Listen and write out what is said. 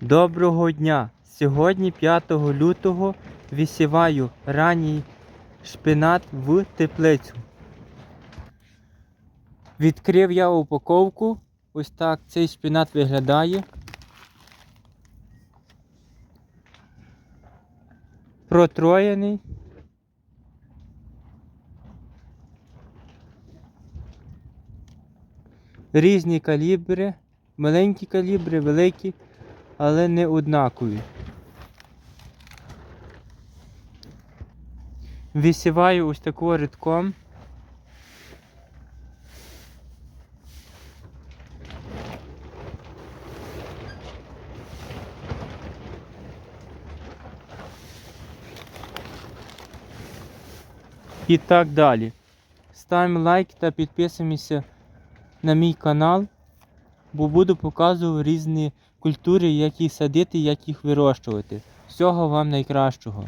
Доброго дня! Сьогодні 5 лютого висіваю ранній шпинат в теплицю. Відкрив я упаковку. Ось так цей шпинат виглядає. Протроєний. Різні калібри, маленькі калібри, великі, але не однакові. Висіваю ось такого рядком. І так далі. Ставимо лайк та підписуємося на мій канал, бо буду показувати різні культури, як їх садити, як їх вирощувати. Всього вам найкращого.